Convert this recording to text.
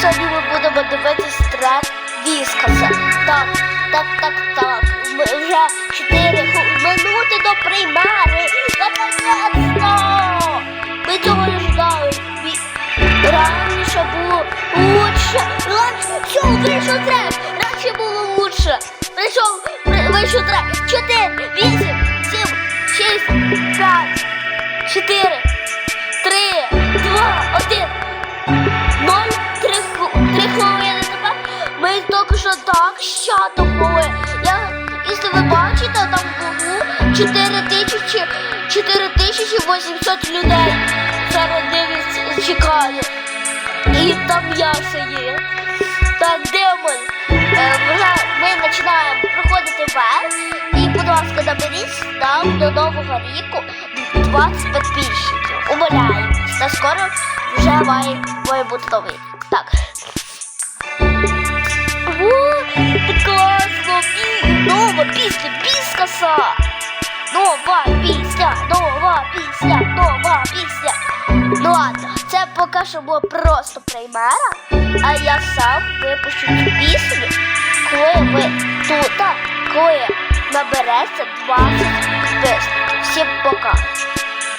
Сьогодні ми будемо дивитись трек Віскаса. Так, так, так, так. Ми вже 4 минути до примери. Наконець-то! Ми цього не ждали. Раніше було лучше. Раніше все, вийшов трек. Раніше було лучше. Прийшов, при- вийшов трек. 4, 8, 7, 6, 5, 4, так щато були. Я, якщо ви бачите, там було 4 тисячі, 4 тисячі 800 людей. Зараз дивиться, чекає. І там ще є. Так, демон. Е, ми починаємо проходити вверх. І, будь ласка, наберіть там до нового ріку 20 підписчиків. Умоляю. Та скоро вже має бути новий. Біскаса! Нова пісня, нова пісня, нова пісня. Ну це поки що було просто приймера, а я сам випущу цю пісню, коли ви тут, коли набереться 20 підписників. Всім пока.